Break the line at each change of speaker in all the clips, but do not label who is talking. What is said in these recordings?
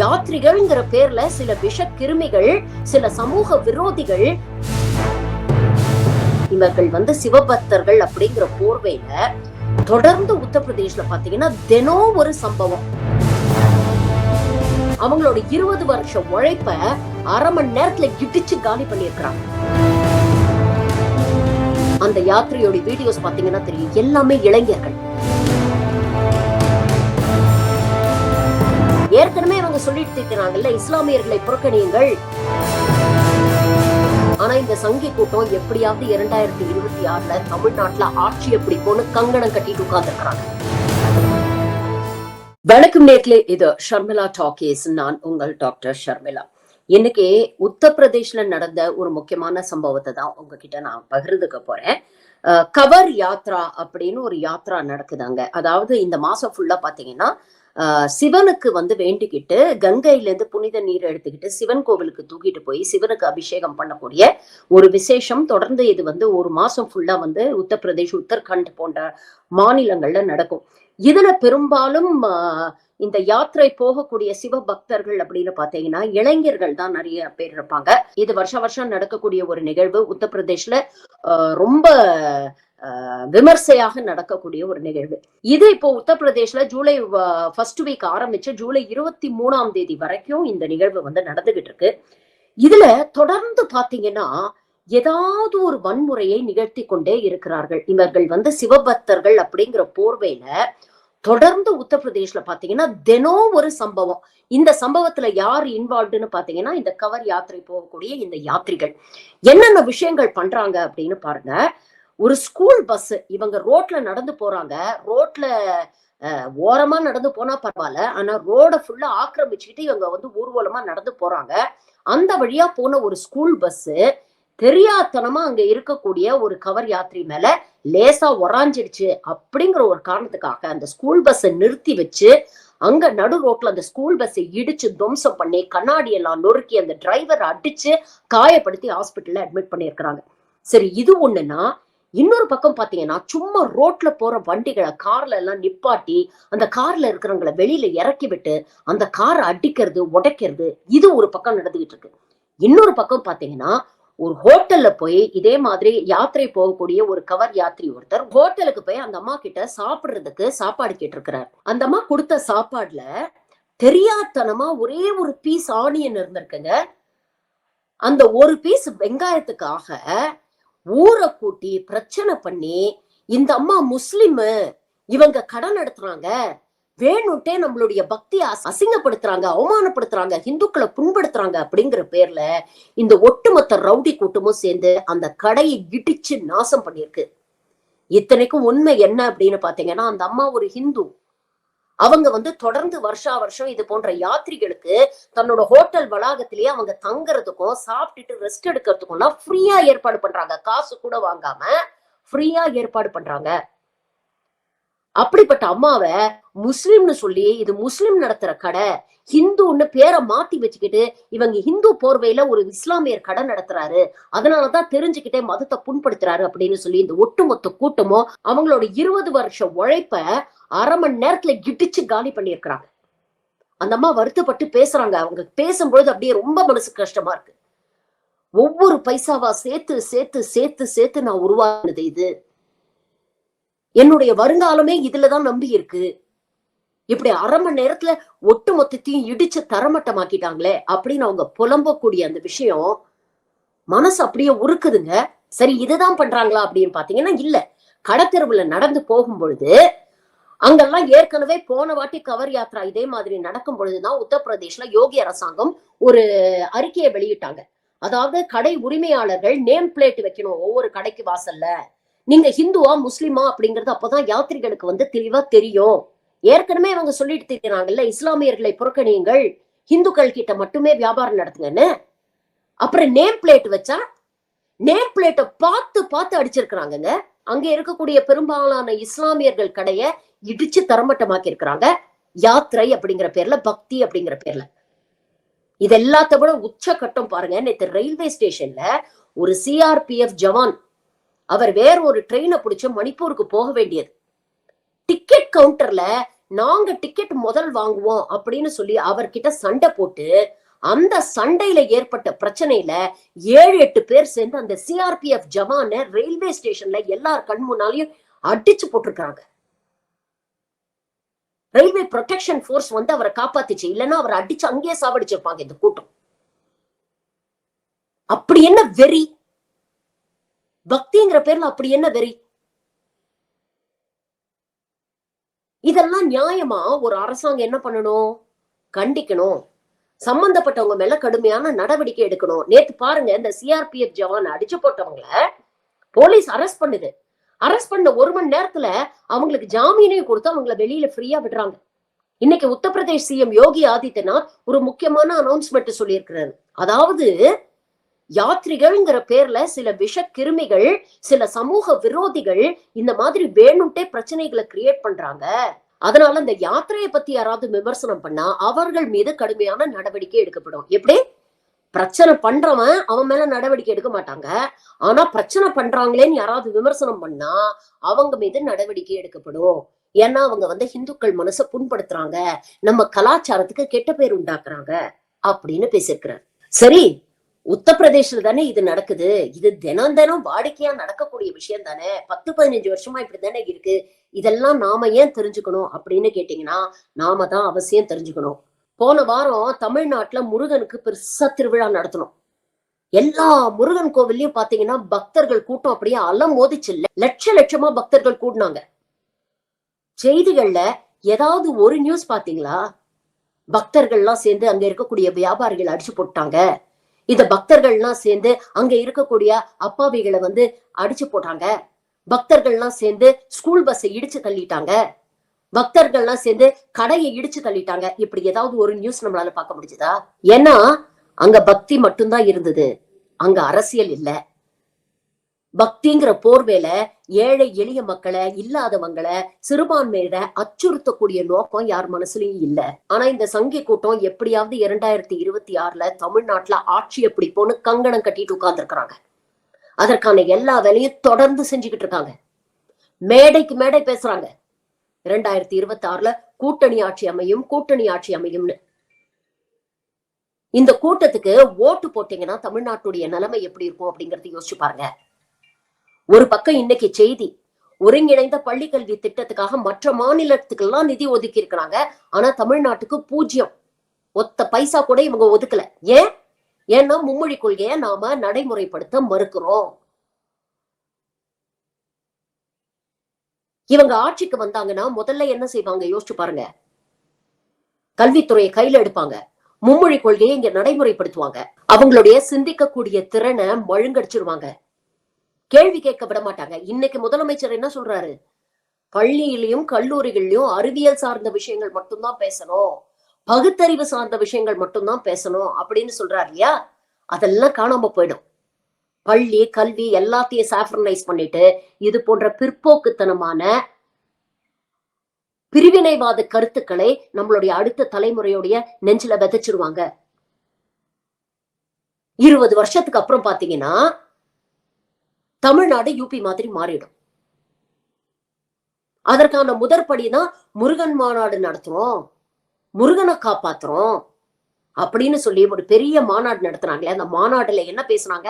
யாத்ரிகள்ங்கிற பேர்ல சில விஷ கிருமிகள் சில சமூக விரோதிகள் இவர்கள் வந்து சிவபக்தர்கள் அப்படிங்கிற போர்வையில தொடர்ந்து உத்தரப்பிரதேஷ்ல பாத்தீங்கன்னா தினம் ஒரு சம்பவம். அவங்களோட இருபது வருஷம் உழைப்ப அரை மணி நேரத்துல இடிச்சு காலி பண்ணியிருக்கிறாங்க. அந்த யாத்திரையோட வீடியோஸ் பாத்தீங்கன்னா தெரியும். எல்லாமே இளைஞர்கள். ஏற்கனவே இவங்க சொல்லிட்டு இருக்கிறாங்கல்ல இஸ்லாமியர்களை புறக்கணியுங்கள். ஆனா இந்த சங்கி கூட்டம் எப்படியாவது இரண்டாயிரத்தி இருபத்தி ஆறுல தமிழ்நாட்டுல ஆட்சி எப்படி போன்னு கங்கணம் கட்டிட்டு உட்கார்ந்துருக்கிறாங்க. வணக்கம் நேர்களே இது ஷர்மிளா டாக்கேஸ். நான் உங்கள் டாக்டர் ஷர்மிளா. இன்னைக்கு உத்தரப்பிரதேஷ்ல நடந்த ஒரு முக்கியமான சம்பவத்தை தான் உங்ககிட்ட நான் பகிர்ந்துக்க போறேன். கவர் யாத்ரா அப்படின்னு ஒரு யாத்ரா நடக்குதாங்க. அதாவது இந்த மாசம் ஃபுல்லா பாத்தீங்கன்னா சிவனுக்கு வந்து வேண்டிக்கிட்டு கங்கையிலேருந்து புனித நீர் எடுத்துக்கிட்டு சிவன் கோவிலுக்கு தூக்கிட்டு போய் சிவனுக்கு அபிஷேகம் பண்ணக்கூடிய ஒரு விசேஷம். தொடர்ந்து இது வந்து ஒரு மாசம் ஃபுல்லா வந்து உத்தரப்பிரதேஷ் உத்தரகண்ட் போன்ற மாநிலங்கள்ல நடக்கும். இதுல பெரும்பாலும் ஆஹ், இந்த யாத்திரை போகக்கூடிய சிவ பக்தர்கள் அப்படின்னு பாத்தீங்கன்னா இளைஞர்கள் தான் நிறைய பேர் இருப்பாங்க. இது வருஷ வருஷம் நடக்கக்கூடிய ஒரு நிகழ்வு. உத்தரப்பிரதேஷ்ல ரொம்ப ஆஹ், விமர்சையாக நடக்கக்கூடிய ஒரு நிகழ்வு. இது இப்போ உத்தரப்பிரதேஷ்ல ஜூலை ஃபர்ஸ்ட் வீக் ஆரம்பிச்சு ஜூலை இருபத்தி மூணாம் தேதி வரைக்கும் இந்த நிகழ்வு வந்து நடந்துகிட்டு இருக்கு. இதுல தொடர்ந்து பாத்தீங்கன்னா ஏதாவது ஒரு வன்முறையை நிகழ்த்தி கொண்டே இருக்கிறார்கள். இவர்கள் வந்து சிவபக்தர்கள் அப்படிங்கிற போர்வையில தொடர்ந்து உத்தரப்பிரதேஷ்ல பாத்தீங்கன்னா தினம் ஒரு சம்பவம். இந்த சம்பவத்துல யார் இன்வால்வ்டுன்னு பாத்தீங்கன்னா இந்த கவர் யாத்திரை போகக்கூடிய இந்த யாத்திரிகள். என்னென்ன விஷயங்கள் பண்றாங்க அப்படின்னு பாருங்க. ஒரு ஸ்கூல் பஸ் இவங்க ரோட்ல நடந்து போறாங்க. ரோட்ல ஓரமா நடந்து போனா பரவாயில்ல. ஆனா ரோட ஃபுல்லா ஆக்கிரமிச்சுக்கிட்டு இவங்க வந்து ஊர்வலமா நடந்து போறாங்க. அந்த வழியா போன ஒரு ஸ்கூல் பஸ் தெரியாத்தனமா அங்க இருக்கக்கூடிய ஒரு கவர் யாத்திரை மேல லேசா உராஞ்சிடுச்சு அப்படிங்கிற ஒரு காரணத்துக்காக அந்த ஸ்கூல் பஸ்ஸை நிறுத்தி வச்சு அங்க நடு ரோட்ல அந்த ஸ்கூல் பஸ்ஸை இடிச்சு துவம்சம் பண்ணி கண்ணாடி எல்லாம் நொறுக்கி அந்த டிரைவரை அடிச்சு காயப்படுத்தி ஹாஸ்பிட்டல்ல அட்மிட் பண்ணியிருக்கிறாங்க. சரி இது ஒண்ணுன்னா இன்னொரு பக்கம் பாத்தீங்கன்னா சும்மா ரோட்ல போற வண்டிகளை கார்ல எல்லாம் நிப்பாட்டி அந்த கார்ல இருக்கிறவங்கள வெளியில இறக்கி விட்டு அந்த காரை அடிக்கிறது உடைக்கிறது இது ஒரு பக்கம் நடந்துகிட்டு இருக்கு. இன்னொரு பக்கம் பாத்தீங்கன்னா ஒரு ஹோட்டல்ல போய் இதே மாதிரி யாத்திரை போகக்கூடிய ஒரு கவர் யாத்திரி ஒருத்தர் ஹோட்டலுக்கு போய் அந்த அம்மா கிட்ட சாப்பிடுறதுக்கு சாப்பாடு கேட்டிருக்கிறார். அந்த அம்மா கொடுத்த சாப்பாடுல தெரியாதனமா ஒரே ஒரு பீஸ் ஆனியன் இருந்திருக்குங்க. அந்த ஒரு பீஸ் வெங்காயத்துக்காக ஊரை கூட்டி பிரச்சனை பண்ணி இந்த அம்மா முஸ்லிமு இவங்க கடன் நடத்துறாங்க வேணுட்டே நம்மளுடைய பக்தியை அசிங்கப்படுத்துறாங்க அவமானப்படுத்துறாங்க இந்துக்களை புண்படுத்துறாங்க அப்படிங்கிற பேர்ல இந்த ஒட்டுமொத்த ரவுடி கூட்டமும் சேர்ந்து அந்த கடையை இடிச்சு நாசம் பண்ணியிருக்கு. இத்தனைக்கும் உண்மை என்ன அப்படின்னு பாத்தீங்கன்னா அந்த அம்மா ஒரு ஹிந்து. அவங்க வந்து தொடர்ந்து வருஷா வருஷம் இது போன்ற யாத்ரிகளுக்கு தன்னோட ஹோட்டல் வளாகத்திலேயே அவங்க தங்குறதுக்கும் சாப்பிட்டுட்டு ரெஸ்ட் எடுக்கிறதுக்கும்லாம் ஃப்ரீயா ஏற்பாடு பண்றாங்க. காசு கூட வாங்காம ஃப்ரீயா ஏற்பாடு பண்றாங்க. அப்படிப்பட்ட அம்மாவை முஸ்லிம்னு சொல்லி இது முஸ்லிம் நடத்துற கடை ஹிந்துன்னு பேரை மாத்தி வச்சுக்கிட்டு இவங்க ஹிந்து போர்வையில ஒரு இஸ்லாமியர் கடை நடத்துறாரு. அதனாலதான் தெரிஞ்சுக்கிட்டே மதத்தை புண்படுத்துறாரு அப்படின்னு சொல்லி இந்த ஒட்டுமொத்த கூட்டமும் அவங்களோட இருபது வருஷம் உழைப்ப அரை மணி நேரத்துல கிடிச்சு காலி பண்ணியிருக்கிறாங்க. அந்த அம்மா வருத்தப்பட்டு பேசுறாங்க. அவங்க பேசும்பொழுது அப்படியே ரொம்ப மனசு கஷ்டமா இருக்கு. ஒவ்வொரு பைசாவா சேர்த்து சேர்த்து சேர்த்து சேர்த்து நான் உருவானது இது. என்னுடைய வருங்காலமே இதுலதான் நம்பி இருக்கு இப்படி அரை மணி நேரத்துல ஒட்டு மொத்தத்தையும் இடிச்சு தரமட்டமாக்கிட்டாங்களே அப்படின்னு அவங்க புலம்பக்கூடிய அந்த விஷயம் மனசு அப்படியே உருக்குதுங்க. சரி இதுதான் பண்றாங்களா அப்படின்னு பாத்தீங்கன்னா இல்ல. கடத்தெருவுல நடந்து போகும் பொழுது அங்கெல்லாம் ஏற்கனவே போன வாட்டி கவர் யாத்ரா இதே மாதிரி நடக்கும் பொழுதுதான் உத்தரப்பிரதேஷ்ல யோகி அரசாங்கம் ஒரு அறிக்கையை வெளியிட்டாங்க. அதாவது கடை உரிமையாளர்கள் நேம் பிளேட் வைக்கணும் ஒவ்வொரு கடைக்கு வாசல்ல. நீங்க ஹிந்துவா முஸ்லிமா அப்படிங்கறது அப்பதான் யாத்ரிகளுக்கு வந்து தெளிவா தெரியும். ஏற்கனவே அவங்க சொல்லிட்டு தெரியுறாங்கல்ல இஸ்லாமியர்களை புறக்கணியுங்கள் ஹிந்துக்கள் கிட்ட மட்டுமே வியாபாரம் நடத்துங்கன்னு. அப்புறம் நேம் பிளேட் வச்சா நேம் பிளேட்டை பார்த்து பார்த்து அடிச்சிருக்கிறாங்கங்க. அங்க இருக்கக்கூடிய பெரும்பாலான இஸ்லாமியர்கள் கடைய இடிச்சு தரமட்டமாக்கி இருக்கிறாங்க யாத்திரை அப்படிங்கிற பேர்ல பக்தி அப்படிங்கிற பேர்ல. இது எல்லாத்த விட உச்சகட்டம் பாருங்க. நேற்று ரயில்வே ஸ்டேஷன்ல ஒரு சிஆர்பிஎஃப் ஜவான் அவர் வேற ஒரு ட்ரெயினை பிடிச்சு மணிப்பூருக்கு போக வேண்டியது. டிக்கெட் கவுண்டர்ல நாங்க டிக்கெட் முதல் வாங்குவோம் அப்படின்னு சொல்லி அவர்கிட்ட சண்டை போட்டு அந்த சண்டையில ஏற்பட்ட பிரச்சனையில ஏழு எட்டு பேர் சேர்ந்து அந்த சிஆர்பிஎஃப் ஜவான ரயில்வே ஸ்டேஷன்ல எல்லார் கண் முன்னாலையும் அடிச்சு போட்டிருக்காங்க ரயில்வே ப்ரொடெக்ஷன் ஃபோர்ஸ் வந்து அவரை காப்பாத்துச்சு. இல்லைன்னா அவரை அடிச்சு அங்கேயே சாவடிச்சிருப்பாங்க இந்த கூட்டம். அப்படி என்ன வெறி? பக்திங்கிற பேர்ல அப்படி என்ன வெறி? இதெல்லாம் நியாயமா? ஒரு அரசாங்கம் என்ன பண்ணணும்? கண்டிக்கணும். சம்பந்தப்பட்டவங்க மேல கடுமையான நடவடிக்கை எடுக்கணும். நேத்து பாருங்க இந்த சிஆர்பிஎஃப் ஜவான் அடிச்சு போட்டவங்கள போலீஸ் அரெஸ்ட் பண்ணுது. அரெஸ்ட் பண்ண ஒரு மணி நேரத்துல அவங்களுக்கு ஜாமீனையும் கொடுத்து அவங்கள வெளியில ஃப்ரீயா விடுறாங்க. இன்னைக்கு உத்தரப்பிரதேஷ் சிஎம் யோகி ஆதித்யநாத் ஒரு முக்கியமான அனௌன்ஸ்மெண்ட் சொல்லியிருக்கிறாரு. அதாவது யாத்திரிகள்ங்கிற பேர்ல சில விஷ கிருமிகள் சில சமூக விரோதிகள் இந்த மாதிரி வேணும்ட்டே பிரச்சனைகளை கிரியேட் பண்றாங்க. அதனால இந்த யாத்திரையை பத்தி யாராவது விமர்சனம் பண்ணா அவர்கள் மீது கடுமையான நடவடிக்கை எடுக்கப்படும். எப்படி? பிரச்சனை பண்றவன் அவன் மேல நடவடிக்கை எடுக்க மாட்டாங்க. ஆனா பிரச்சனை பண்றாங்களேன்னு யாராவது விமர்சனம் பண்ணா அவங்க மீது நடவடிக்கை எடுக்கப்படும். ஏன்னா அவங்க வந்து ஹிந்துக்கள் மனசை புண்படுத்துறாங்க. நம்ம கலாச்சாரத்துக்கு கெட்ட பேர் உண்டாக்குறாங்க. அப்படின்னு பேசியிருக்கிறார். சரி உத்தரப்பிரதேசல தானே இது நடக்குது. இது தினம் தினம் வாடிக்கையா நடக்கக்கூடிய விஷயம் தானே. பத்து பதினஞ்சு வருஷமா இப்படி தானே இருக்கு. இதெல்லாம் நாம ஏன் தெரிஞ்சுக்கணும் அப்படின்னு கேட்டீங்கன்னா நாம தான் அவசியம் தெரிஞ்சுக்கணும். போன வாரம் தமிழ்நாட்டுல முருகனுக்கு பெருசா திருவிழா நடத்தணும். எல்லா முருகன் கோவில்லையும் பாத்தீங்கன்னா பக்தர்கள் கூட்டம் அப்படியே அலம் மோதிச்சு லட்ச லட்சமா பக்தர்கள் கூடினாங்க. செய்திகள்ல ஏதாவது ஒரு நியூஸ் பாத்தீங்களா? பக்தர்கள்லாம் சேர்ந்து அங்க இருக்கக்கூடிய வியாபாரிகள் அடிச்சு போட்டாங்க. இந்த பக்தர்கள்லாம் சேர்ந்து அங்க இருக்கக்கூடிய அப்பாவிகளை வந்து அடிச்சு போட்டாங்க. பக்தர்கள்லாம் சேர்ந்து ஸ்கூல் பஸ்ஸை இடிச்சு தள்ளிட்டாங்க. பக்தர்கள்லாம் சேர்ந்து கடையை இடிச்சு தள்ளிட்டாங்க. இப்படி ஏதாவது ஒரு நியூஸ் நம்மளால பார்க்க முடிஞ்சுதா? ஏன்னா அங்க பக்தி மட்டும்தான் இருந்தது. அங்க அரசியல் இல்லை. பக்திங்கிற போர்வேல ஏழை எளிய மக்களை இல்லாதவங்களை சிறுபான்மையிட அச்சுறுத்தக்கூடிய நோக்கம் யார் மனசுலயும் இல்ல. ஆனா இந்த சங்கி கூட்டம் எப்படியாவது இரண்டாயிரத்தி இருபத்தி ஆறுல தமிழ்நாட்டுல ஆட்சி எப்படி போன்னு கங்கணம் கட்டிட்டு உட்கார்ந்துருக்காங்க அதற்கான எல்லா வேலையும் தொடர்ந்து செஞ்சுக்கிட்டு இருக்காங்க. மேடைக்கு மேடை பேசுறாங்க. இரண்டாயிரத்தி இருபத்தி ஆறுல கூட்டணி ஆட்சி அமையும் கூட்டணி ஆட்சி அமையும்னு. இந்த கூட்டத்துக்கு ஓட்டு போட்டீங்கன்னா தமிழ்நாட்டுடைய நிலைமை எப்படி இருக்கும் அப்படிங்கறத யோசிச்சு பாருங்க. ஒரு பக்கம் இன்னைக்கு செய்தி ஒருங்கிணைந்த பள்ளி கல்வி திட்டத்துக்காக மற்ற மாநிலத்துக்கெல்லாம் நிதி ஒதுக்கி இருக்கிறாங்க. ஆனா தமிழ்நாட்டுக்கு பூஜ்ஜியம். ஒத்த பைசா கூட இவங்க ஒதுக்கல. ஏன்? ஏன்னா மும்மொழி கொள்கையை நாம நடைமுறைப்படுத்த மறுக்கிறோம். இவங்க ஆட்சிக்கு வந்தாங்கன்னா முதல்ல என்ன செய்வாங்க? யோசிச்சு பாருங்க. கல்வித்துறையை கையில எடுப்பாங்க. மும்மொழி கொள்கையை இங்க நடைமுறைப்படுத்துவாங்க. அவங்களுடைய சிந்திக்கக்கூடிய திறனை மழுங்கடிச்சிருவாங்க. கேள்வி கேட்க விட மாட்டாங்க. இன்னைக்கு முதலமைச்சர் என்ன சொல்றாரு? பள்ளியிலையும் கல்லூரிகள்லயும் அறிவியல் சார்ந்த விஷயங்கள் மட்டும்தான் பேசணும். பகுத்தறிவு சார்ந்த விஷயங்கள் மட்டும்தான் பேசணும் அப்படின்னு சொல்றாரு இல்லையா? அதெல்லாம் காணாம போயிடும். பள்ளி கல்வி எல்லாத்தையும் சாஃப்ரனைஸ் பண்ணிட்டு இது போன்ற பிற்போக்குத்தனமான பிரிவினைவாத கருத்துக்களை நம்மளுடைய அடுத்த தலைமுறையுடைய நெஞ்சில விதைச்சிருவாங்க. இருபது வருஷத்துக்கு அப்புறம் பாத்தீங்கன்னா தமிழ்நாடு யூபி மாதிரி மாறிடும். அதற்கான முதற்படி தான் முருகன் மாநாடு நடத்துறோம். முருகனை காப்பாத்துறோம். அப்படின்னு சொல்லி ஒரு பெரிய மாநாடு நடத்துனாங்களே அந்த மாநாடுல என்ன பேசுனாங்க?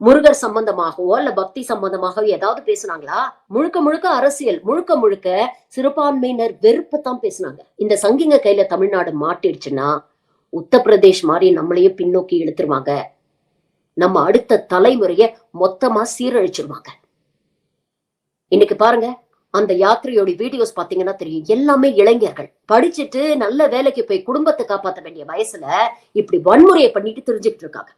முருகர் சம்பந்தமாகவோ இல்ல பக்தி சம்பந்தமாகவோ ஏதாவது பேசுனாங்களா? முழுக்க முழுக்க அரசியல் முழுக்க முழுக்க சிறுபான்மையினர் வெறுப்பு தான் பேசுனாங்க. இந்த சங்கிங்க கையில தமிழ்நாடு மாட்டிடுச்சுன்னா உத்தரப்பிரதேஷ் மாதிரி நம்மளையும் பின்னோக்கி இழுத்துருவாங்க. நம்ம அடுத்த தலைமுறைய மொத்தமா சீரழிச்சிருவாங்க. இன்னைக்கு பாருங்க அந்த யாத்திரையோட வீடியோஸ் பாத்தீங்கன்னா தெரியும். எல்லாமே இளைஞர்கள். படிச்சுட்டு நல்ல வேலைக்கு போய் குடும்பத்தை காப்பாற்ற வேண்டிய வயசுல இப்படி வன்முறையை பண்ணிட்டு தெரிஞ்சுக்கிட்டு இருக்காங்க.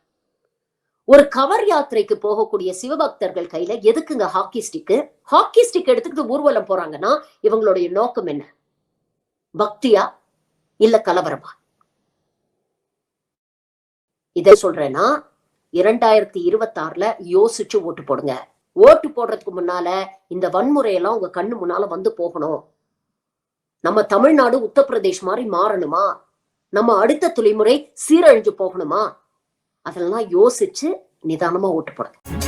ஒரு கவர் யாத்திரைக்கு போகக்கூடிய சிவபக்தர்கள் கையில எதுக்குங்க ஹாக்கி ஸ்டிக்கு? ஹாக்கி ஸ்டிக் எடுத்துக்கிட்டு ஊர்வலம் போறாங்கன்னா இவங்களுடைய நோக்கம் என்ன? பக்தியா இல்ல கலவரமா? இதை சொல்றேன்னா இரண்டாயிரத்தி இருபத்தாறுல யோசிச்சு ஓட்டு போடுங்க. ஓட்டு போடுறதுக்கு முன்னால இந்த வன்முறையெல்லாம் உங்க கண்ணு முன்னால வந்து போகணும். நம்ம தமிழ்நாடு உத்தரப்பிரதேஷ் மாதிரி மாறணுமா? நம்ம அடுத்த தொழில்முறை சீரழிஞ்சு போகணுமா? அதெல்லாம் யோசிச்சு நிதானமா ஓட்டு போடுங்க.